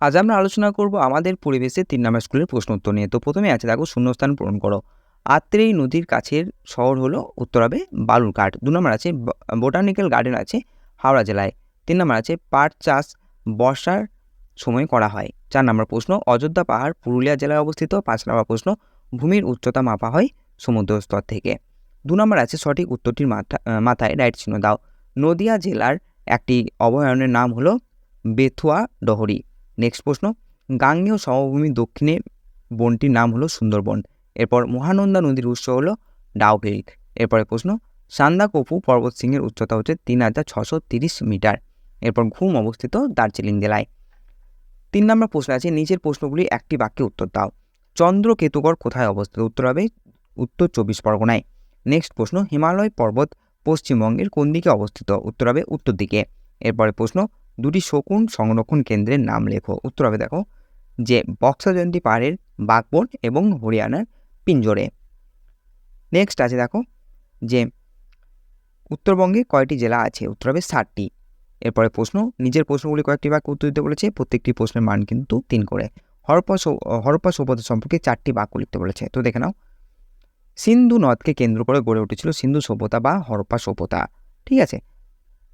আজ আমরা আলোচনা করব আমাদের পরিবেশে তিন নম্বর স্কুলের প্রশ্ন উত্তর নিয়ে। তো প্রথমে আছে দেখো শূন্যস্থান পূরণ করো। আত্রেই নদীর কাছের শহর হলো উত্তর হবে বালুরঘাট। দু নম্বর আছে বোটানিক্যাল গার্ডেন আছে হাওড়া জেলায়। তিন নম্বর আছে পাট চাষ বর্ষার সময় করা হয়। চার নম্বর প্রশ্ন, অযোধ্যা পাহাড় পুরুলিয়া জেলায় অবস্থিত? পাঁচ নম্বর প্রশ্ন, ভূমির উচ্চতা মাপা হয় সমুদ্র স্তর থেকে। দু নম্বর আছে সঠিক উত্তরটির মাথা মাথায় রাইট চিহ্ন দাও। নদিয়া জেলার একটি অভয়ারণ্যের নাম হলো বেথুয়া ডহরি। নেক্সট প্রশ্ন, গাঙ্গেয় সমভূমির দক্ষিণে বনটির নাম হলো সুন্দরবন। এরপর মহানন্দা নদীর উৎস হলো ডাউহিক এরপরে প্রশ্ন, সান্দাকপু পর্বত সিংহের উচ্চতা হচ্ছে তিন হাজার ছশো তিরিশ মিটার। এরপর ঘুম অবস্থিত দার্জিলিং জেলায়। তিন নম্বর প্রশ্ন আছে, নিচের প্রশ্নগুলি একটি বাক্যে উত্তর দাও। চন্দ্রকেতুগড় কোথায় অবস্থিত? উত্তর হবে উত্তর চব্বিশ পরগনায়। নেক্সট প্রশ্ন, হিমালয় পর্বত পশ্চিমবঙ্গের কোন দিকে অবস্থিত? উত্তর হবে উত্তর দিকে। এরপরে প্রশ্ন দুটি শকুন সংরক্ষণ কেন্দ্রের নাম লেখো। উত্তর হবে দেখো, যে বক্সা জয়ন্তী পাহাড়ের বাঘবন এবং হরিয়ানার পিঞ্জরে। নেক্সট আছে দেখো, যে উত্তরবঙ্গে কয়টি জেলা আছে? উত্তর হবে ষাটটি। এরপরে প্রশ্ন, নিজের প্রশ্নগুলি কয়েকটি বাক্য উত্তর দিতে বলেছে, প্রত্যেকটি প্রশ্নের মান কিন্তু তিন করে। হরপ্পা হরপ্পা সভ্যতা সম্পর্কে চারটি বাক্য লিখতে বলেছে। তো দেখে নাও, সিন্ধু নদকে কেন্দ্র করে গড়ে উঠেছিল সিন্ধু সভ্যতা বা হরপ্পা সভ্যতা। ঠিক আছে?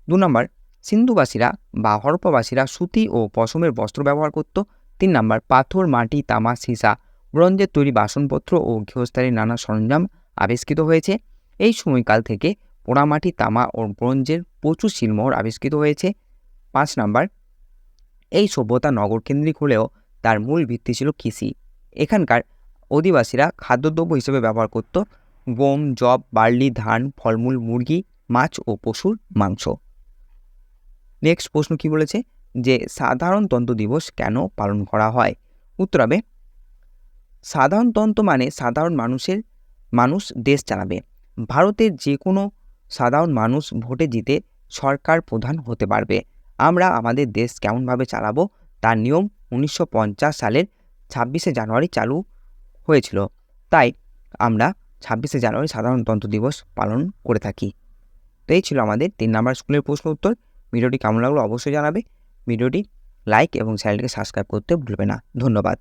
দু নম্বর সিন্ধুবাসীরা বা হরপ্পাবাসীরা সুতি ও পশমের বস্ত্র ব্যবহার করত। তিন নম্বর, পাথর, মাটি, তামা, সীসা। ব্রঞ্জের তৈরি বাসনপত্র ও গৃহস্থালীর নানা সরঞ্জাম আবিষ্কৃত হয়েছে। এই সময়কাল থেকে পোড়ামাটি তামা ও ব্রোঞ্জের প্রচুর শিলমোহর আবিষ্কৃত হয়েছে। পাঁচ নাম্বার, এই সভ্যতা নগরকেন্দ্রিক হলেও তার মূল ভিত্তি ছিল কৃষি। এখানকার অধিবাসীরা খাদ্যদ্রব্য হিসেবে ব্যবহার করত। গম জব বার্লি, ধান, ফলমূল, মুরগি, মাছ ও পশুর মাংস। নেক্সট প্রশ্ন কি বলেছে? যে সাধারণতন্ত্র দিবস কেন পালন করা হয়? উত্তর হবে সাধারণতন্ত্র মানে সাধারণ মানুষের, মানুষ দেশ চালাবে। ভারতের যে কোনো সাধারণ মানুষ ভোটে জিতে সরকার প্রধান হতে পারবে। আমরা আমাদের দেশ কেমনভাবে চালাবো? তার নিয়ম উনিশশো পঞ্চাশ সালের ছাব্বিশে জানুয়ারি চালু হয়েছিল। তাই আমরা ছাব্বিশে জানুয়ারি সাধারণতন্ত্র দিবস পালন করে থাকি। তো এই ছিল আমাদের তিন নম্বর স্কুলের প্রশ্ন উত্তর। ভিডিওটি কেমন লাগল অবশ্যই জানাবে। ভিডিওটি লাইক এবং চ্যানেলটিকে সাবস্ক্রাইব করতে ভুলবে না। ধন্যবাদ।